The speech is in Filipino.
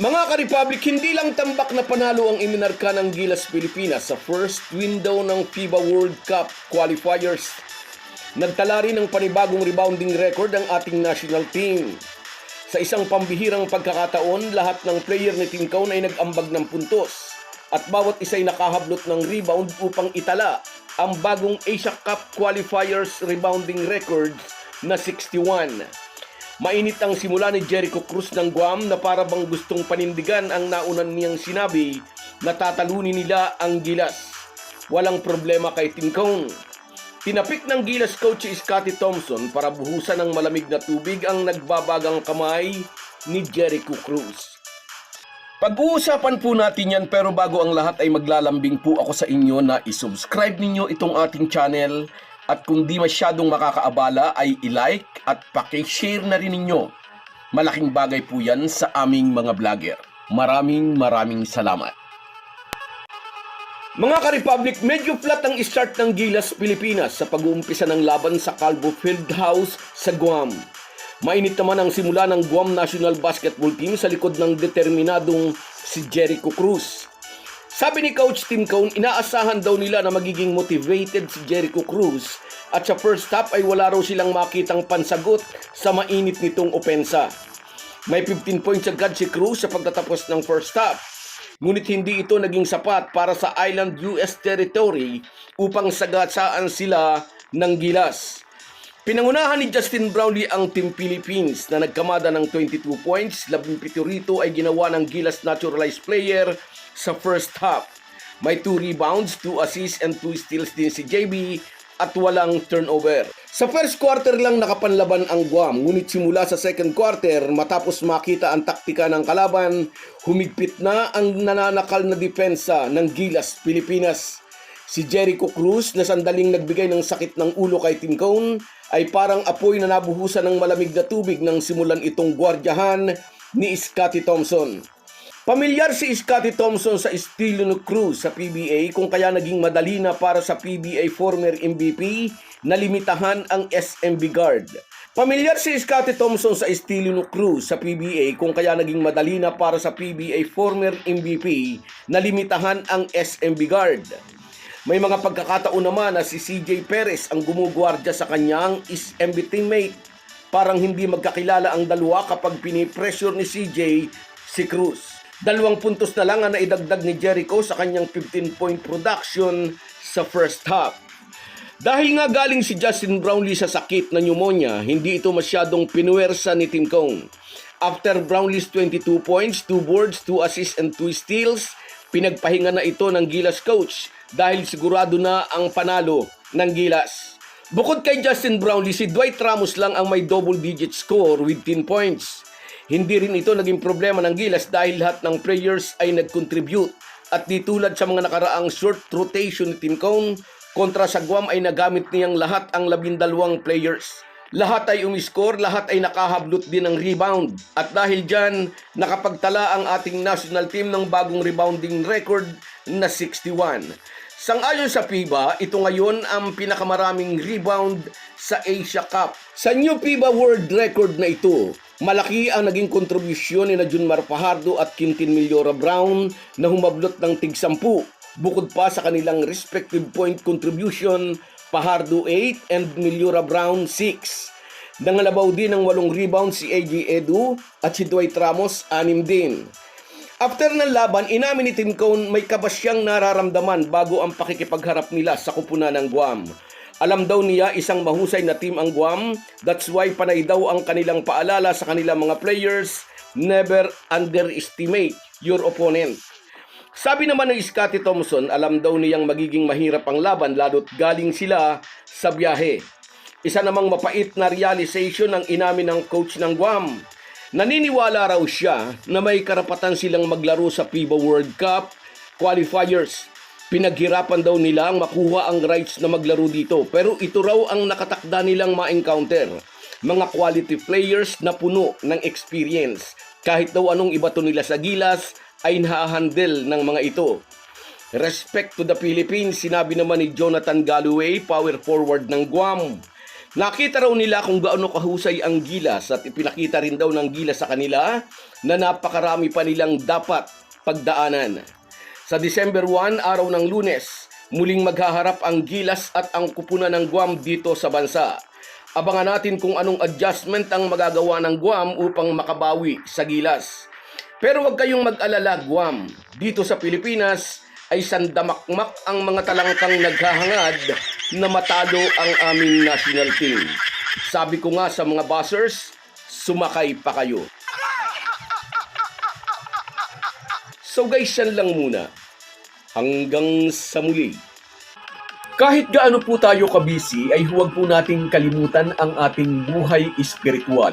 Mga ka-Republic, hindi lang tambak na panalo ang iminarka ng Gilas Pilipinas sa first window ng FIBA World Cup qualifiers. Nagtala rin ng panibagong rebounding record ang ating national team. Sa isang pambihirang pagkakataon, lahat ng player ni Team Cone ay nag-ambag ng puntos at bawat isa ay nakahablot ng rebound upang itala ang bagong Asia Cup qualifiers rebounding record na 61. Mainit ang simula ni Jericho Cruz ng Guam na para bang gustong panindigan ang naunan niyang sinabi na tatalunin nila ang Gilas. Walang problema kay Team Cone. Tinapik ng Gilas coach si Scotty Thompson para buhusan ng malamig na tubig ang nagbabagang kamay ni Jericho Cruz. Pag-uusapan po natin yan pero bago ang lahat ay maglalambing po ako sa inyo na isubscribe ninyo itong ating channel at kung di masyadong makakaabala ay i-like at pakishare na rin ninyo. Malaking bagay po yan sa aming mga vlogger. Maraming maraming salamat. Mga ka-Republic, medyo flat ang start ng Gilas Pilipinas sa pag-uumpisa ng laban sa Calvo Fieldhouse sa Guam. Mainit naman ang simula ng Guam National Basketball Team sa likod ng determinadong si Jericho Cruz. Sabi ni Coach Tim Cone, inaasahan daw nila na magiging motivated si Jericho Cruz at sa first half ay wala raw silang makitang pansagot sa mainit nitong opensa. May 15 points agad si Cruz sa pagtatapos ng first half. Ngunit hindi ito naging sapat para sa Island US territory upang sagasaan sila ng gilas. Pinangunahan ni Justin Brownlee ang Team Philippines na nagkamada ng 22 points, 17 rito ay ginawa ng Gilas naturalized player sa first half. May 2 rebounds, 2 assists and 2 steals din si JB at walang turnover. Sa first quarter lang nakapanlaban ang Guam, ngunit simula sa second quarter matapos makita ang taktika ng kalaban, humigpit na ang nananakal na depensa ng Gilas Pilipinas. Si Jericho Cruz na sandaling nagbigay ng sakit ng ulo kay Tim Cone ay parang apoy na nabuhusan ng malamig na tubig nang simulan itong gwardyahan ni Scotty Thompson. Pamilyar si Scotty Thompson sa estilo ni Cruz sa PBA kung kaya naging madali na para sa PBA former MVP na limitahan ang SMB guard. Pamilyar si Scotty Thompson sa estilo ni Cruz sa PBA kung kaya naging madali na para sa PBA former MVP na limitahan ang SMB guard. May mga pagkakataon naman na si CJ Perez ang gumugwardya sa kanyang SMB teammate. Parang hindi magkakilala ang dalawa kapag pinipressure ni CJ si Cruz. Dalawang puntos na lang ang naidagdag ni Jericho sa kanyang 15-point production sa first half. Dahil nga galing si Justin Brownlee sa sakit na pneumonia, hindi ito masyadong pinuwersa ni Tim Cone. After Brownlee's 22 points, 2 boards, 2 assists and 2 steals, pinagpahinga na ito ng Gilas coach dahil sigurado na ang panalo ng Gilas. Bukod kay Justin Brownlee, si Dwight Ramos lang ang may double-digit score with 10 points. Hindi rin ito naging problema ng Gilas dahil lahat ng players ay nag-contribute. At di tulad sa mga nakaraang short rotation ni Tim Cone, kontra sa Guam ay nagamit niyang lahat ang labindalawang players. Lahat ay umiskor, lahat ay nakahablot din ng rebound. At dahil dyan, nakapagtala ang ating national team ng bagong rebounding record na 61. Sangayon sa FIBA, ito ngayon ang pinakamaraming rebound sa Asia Cup. Sa new FIBA World Record na ito, malaki ang naging kontribusyon ni na Junmar Fajardo at Quintin Millora Brown na humablot ng tig-sampu. Bukod pa sa kanilang respective point contribution, Fajardo 8 and Millora Brown 6. Nangalabaw din ng walong rebound si AJ Edu at si Dwight Ramos 6 din. After ng laban, inamin ni Tim Cone may kabasyang nararamdaman bago ang pakikipagharap nila sa kupunan ng Guam. Alam daw niya isang mahusay na team ang Guam, that's why panay daw ang kanilang paalala sa kanilang mga players, never underestimate your opponent. Sabi naman ni Scotty Thompson, alam daw niyang magiging mahirap ang laban lalo't galing sila sa biyahe. Isa namang mapait na realization ang inamin ng coach ng Guam. Naniniwala raw siya na may karapatan silang maglaro sa FIBA World Cup qualifiers. Pinaghirapan daw nila ang makuha ang rights na maglaro dito pero ito raw ang nakatakda nilang ma-encounter. Mga quality players na puno ng experience. Kahit daw anong ibato nila sa gilas ay nahahandle ng mga ito. Respect to the Philippines, sinabi naman ni Jonathan Galloway, power forward ng Guam. Nakita raw nila kung gaano kahusay ang gilas at ipinakita rin daw ng gilas sa kanila na napakarami pa nilang dapat pagdaanan. Sa December 1, araw ng lunes, muling maghaharap ang gilas at ang kupunan ng Guam dito sa bansa. Abangan natin kung anong adjustment ang magagawa ng Guam upang makabawi sa gilas. Pero huwag kayong mag-alala Guam. Dito sa Pilipinas ay sandamakmak ang mga talangkang naghahangad na matalo ang aming national team. Sabi ko nga sa mga buzzers, sumakay pa kayo. So guys, yan lang muna. Hanggang sa muli. Kahit gaano po tayo kabisi ay huwag po nating kalimutan ang ating buhay espiritual.